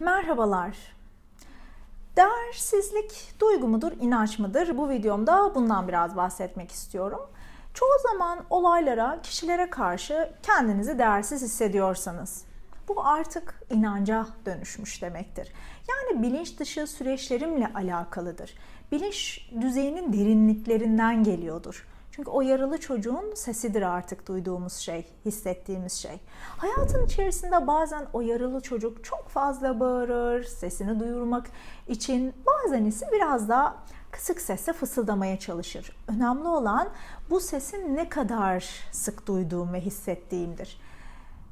Merhabalar. Değersizlik duygu mudur, inanç mıdır? Bu videomda bundan biraz bahsetmek istiyorum. Çoğu zaman olaylara, kişilere karşı kendinizi değersiz hissediyorsanız bu artık inanca dönüşmüş demektir. Yani bilinç dışı süreçlerimle alakalıdır. Bilinç düzeyinin derinliklerinden geliyordur. Çünkü o yaralı çocuğun sesidir artık duyduğumuz şey, hissettiğimiz şey. Hayatın içerisinde bazen o yaralı çocuk çok fazla bağırır, sesini duyurmak için bazen ise biraz daha kısık sesle fısıldamaya çalışır. Önemli olan bu sesin ne kadar sık duyduğum ve hissettiğimdir.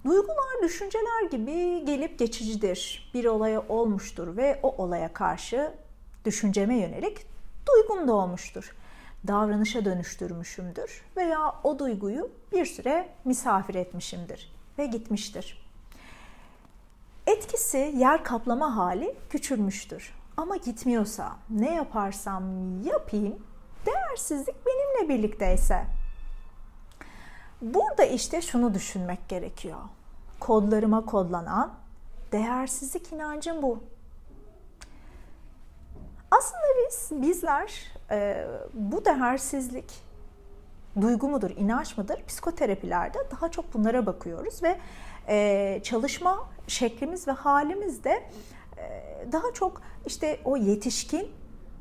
Duygular, düşünceler gibi gelip geçicidir. Bir olaya olmuştur ve o olaya karşı düşünceme yönelik duygum da olmuştur davranışa dönüştürmüşümdür veya o duyguyu bir süre misafir etmişimdir ve gitmiştir. Etkisi yer kaplama hali küçülmüştür. Ama gitmiyorsa ne yaparsam yapayım değersizlik benimle birlikteyse burada işte şunu düşünmek gerekiyor. Kodlarıma kodlanan değersizlik inancım bu. Aslında biz, bizler e, bu değersizlik duygu mudur, inanç mıdır? Psikoterapilerde daha çok bunlara bakıyoruz ve e, çalışma şeklimiz ve halimiz de e, daha çok işte o yetişkin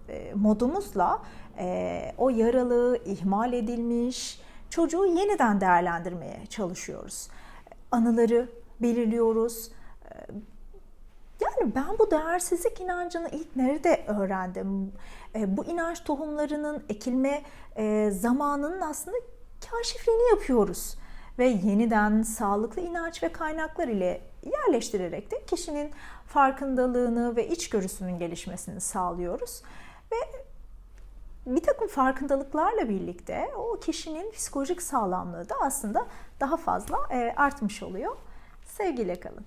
e, modumuzla e, o yaralı, ihmal edilmiş çocuğu yeniden değerlendirmeye çalışıyoruz. Anıları belirliyoruz. E, yani ben bu değersizlik inancını ilk nerede öğrendim? E, bu inanç tohumlarının ekilme e, zamanının aslında kaşifliğini yapıyoruz. Ve yeniden sağlıklı inanç ve kaynaklar ile yerleştirerek de kişinin farkındalığını ve içgörüsünün gelişmesini sağlıyoruz. Ve bir takım farkındalıklarla birlikte o kişinin psikolojik sağlamlığı da aslında daha fazla e, artmış oluyor. Sevgiyle kalın.